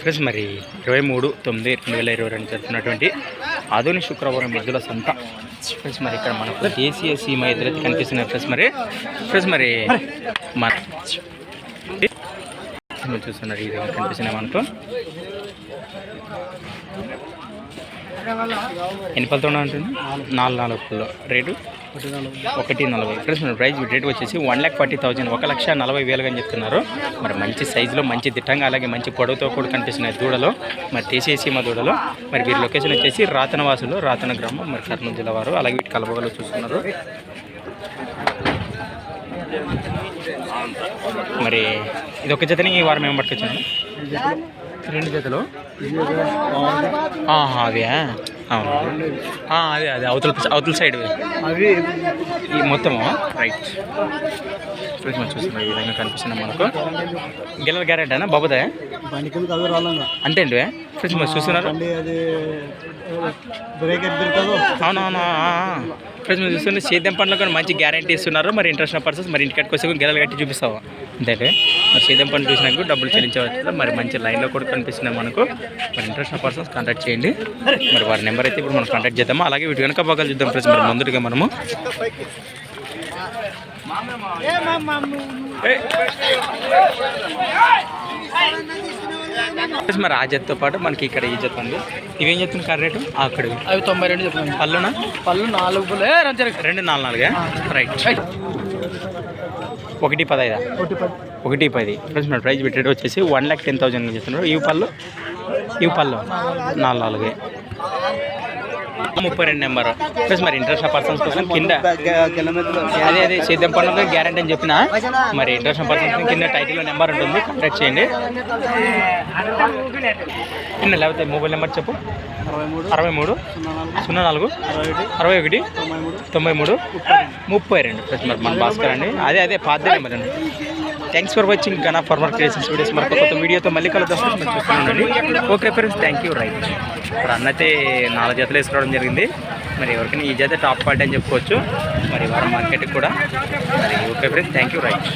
Friends మరి ఇరవై మూడు తొమ్మిది రెండు వేల ఇరవై రెండు జరుగుతున్నటువంటి ఆధునిక శుక్రవారం ఎద్దుల సంత. ఫ్రెండ్స్ మరి ఇక్కడ మనకు దేశీయ సీమ ఎదురైతే కనిపిస్తున్నాయి ఫ్రెండ్స్ మరి ఫ్రెండ్స్ మరి మన చూస్తున్నారు ఇది కనిపిస్తున్నాయి మనకు ఎన్ని పళ్ళతో ఉంటుంది? నాలుగు నాలుగు రేటు? ఒకటి నలభై. ఫ్రెండ్స్ మన ప్రైస్ రేట్ వచ్చేసి వన్ ల్యాక్ ఫార్టీ థౌసండ్ ఒక లక్ష నలభై వేలుగా అని చెప్తున్నారు. మరి మంచి సైజులో మంచి దిట్టంగా అలాగే మంచి పొడవుతో కూడా కనిపిస్తున్నాయి దూడలో. మరి తీసేసి మా దూడలో. మరి వీరి లొకేషన్ వచ్చేసి రాతన వాసులు రాతన గ్రామం. మరి కర్నూలు జిల్లా వారు అలాగే వీటి కలపగలు చూస్తున్నారు. మరి ఇది ఒక జతని ఈ వారం ఏం పట్టుకొచ్చాను రెండు జతలు. అదే అవును. అదే అదే అవతల అవతల సైడ్ అవి ఈ మొత్తము? రైట్ ఫ్రెండ్స్ మనం చూస్తున్నాం ఈ విధంగా కనిపిస్తుంది మనకు. గిల్లల బాబుదే? కింద అవి రాలంగా అంతే అండి ఫ్రెండ్స్ మరి చూస్తున్నారు? అవునవును ఫ్రెండ్స్ మీరు చూస్తుంటే సేద్యం పనులు కూడా మంచి గ్యారంటీ ఇస్తున్నారు. మరి ఇంట్రెస్ట్ పర్సన్స్ మరి ఇంటికాడికి వచ్చి గిల్లలు కట్టి చూపిస్తావా? అంతే మరి సేద్యం పనులు చూసినాక డబ్బులు చెల్లించవచ్చు మరి మంచి లైన్లో కూడా కనిపిస్తున్నాయి మనకు. మరి ఇంట్రెస్ట్ పర్సన్స్ కాంటాక్ట్ చేయండి. మరి వారి నెంబర్ అయితే ఇప్పుడు మనం కాంటాక్ట్ చేద్దాము? అలాగే వీటి వెనక బాగా చూద్దాం ఫ్రెండ్స్ మరి ముందుగా మనము. ఏయ్. మరి ఆ జతతో పాటు మనకి ఇక్కడ ఈ జత ఉంది. ఇవేం చెప్తుంది కర్ర రేటు? అక్కడ అవి తొంభై రెండు చెప్తున్నాను పళ్ళునా? పళ్ళు నాలుగు రెండు నాలుగు నాలుగా? రైట్ ఒకటి పదైదా? ఒకటి పది. ఒకటి పది. ఫ్రెండ్స్ మన ప్రైస్ పెట్టేది వచ్చేసి వన్ ల్యాక్ టెన్ థౌసండ్ చెప్తున్నారు ఇవి పళ్ళు? ఇవి పళ్ళు? నాలుగు నాలుగే. ముప్పై రెండు నెంబర్. ప్లస్ మరి ఇంట్రెస్ట్ పర్సన్స్ కోసం కింద అదే అదే సేద్యం పనులు గ్యారంటీ అని చెప్పిన? మరి ఇంట్రెస్ట్ పర్సన్స్ కింద టైటిల్లో నెంబర్ ఉంటుంది కాంటాక్ట్ చేయండి. లేకపోతే మొబైల్ నెంబర్ చెప్పు? అరవై మూడు సున్నా నాలుగు అరవై ఒకటి తొంభై మూడు ముప్పై రెండు. ప్లస్ మరి మన భాస్కర్ అండి. అదే అదే పాత నెంబర్ అండి. Thanks for watching Gana farmer creations videos మరొక కొత్త వీడియోతో మళ్ళీ కలుద్దాం. ఫ్రెండ్స్ చూస్తున్నానండి okay friends thank you right ఇప్పుడు అన్నైతే నాలుగు జతలు వేసుకోవడం జరిగింది. మరి ఎవరికైనా ఈ జత టాప్ క్వాలిటీ అని చెప్పుకోవచ్చు. మరి వారం మార్కెట్కి కూడా. మరి okay friends thank you right